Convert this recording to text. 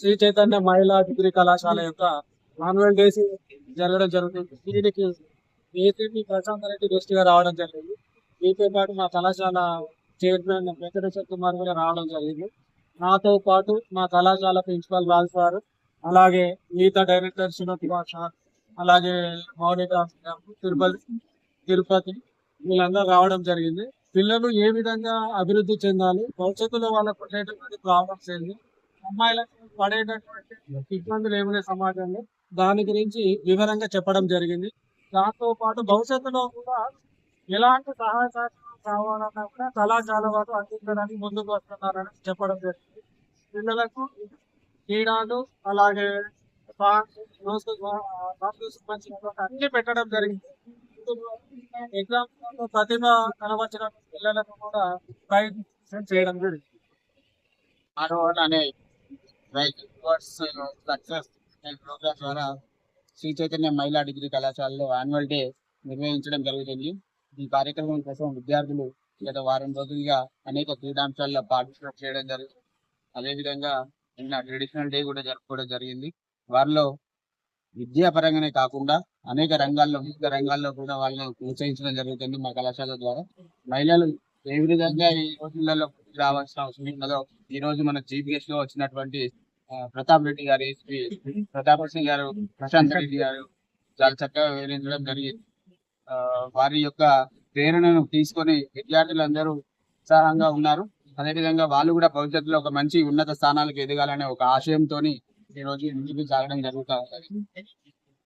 శ్రీ చైతన్య మహిళా డిగ్రీ కళాశాల యొక్క మాన్యువల్ డేస్ జరగడం జరుగుతుంది దీనికి ఏసీపీ ప్రశాంత్ రెడ్డి గెస్ట్గా రావడం జరిగింది. మీతో పాటు మా కళాశాల చైర్మన్ వెంకటేశ్వర కుమార్ కూడా రావడం జరిగింది. నాతో పాటు మా కళాశాల ప్రిన్సిపల్ బాల్ సార్ అలాగే మిగతా డైరెక్టర్ సునత్ సార్ అలాగే మౌలిక తిరుపతి తిరుపతి వీళ్ళందరూ రావడం జరిగింది. పిల్లలు ఏ విధంగా అభివృద్ధి చెందాలి భవిష్యత్తులో వాళ్ళకు ఉండేటువంటి ప్రాబ్లమ్స్ ఏంటి అమ్మాయిలకు పడేటటువంటి ఇబ్బందులు ఏమైనా సమాజంలో? దాని గురించి వివరంగా చెప్పడం జరిగింది. దాంతో పాటు భవిష్యత్తులో కూడా ఎలాంటి సహాయ సహకారం కావాలన్నా కూడా కళాశాల వారు అందించడానికి ముందుకు వస్తున్నారని చెప్పడం జరిగింది. పిల్లలకు క్రీడలు అలాగే అన్ని పెట్టడం జరిగింది. ఎగ్జామ్స్ ప్రతిభ కనబరిచిన పిల్లలకు కూడా ప్రైజ్ చేయడం జరిగింది. అనే రైట్ సక్సెస్ ప్రోగ్రామ్ ద్వారా శ్రీ చైతన్య మహిళా డిగ్రీ కళాశాలలో యాన్యువల్ డే నిర్వహించడం జరుగుతుంది. ఈ కార్యక్రమం కోసం విద్యార్థులు గత వారం రోజులుగా అనేక క్రీడాంశాల్లో పార్టిసిపేట్ చేయడం జరుగుతుంది. అదేవిధంగా నిన్న ట్రెడిషనల్ డే కూడా జరుపుకోవడం జరిగింది. వారిలో విద్యాపరంగానే కాకుండా అనేక రంగాల్లో వివిధ రంగాల్లో కూడా వాళ్ళని ప్రోత్సహించడం జరుగుతుంది మా కళాశాల ద్వారా. మహిళలు ఏ విధంగా ఈ రోజులలో రావాల్సిన అవసరం ఉన్నదో ఈ రోజు మన జీపీఎస్లో వచ్చినటువంటి ప్రతాప్ రెడ్డి గారు ఎస్పీ ప్రతాప్ సింగ్ గారు ప్రశాంత్ రెడ్డి గారు చాలా చక్కగా వివరించడం జరిగింది. ఆ, వారి యొక్క ప్రేరణను తీసుకొని విద్యార్థులందరూ ఉత్సాహంగా ఉన్నారు. అదేవిధంగా వాళ్ళు కూడా భవిష్యత్తులో ఒక మంచి ఉన్నత స్థానాలకు ఎదగాలనే ఒక ఆశయంతో ఈ రోజు ముందుకు సాగడం జరుగుతూ ఉంటుంది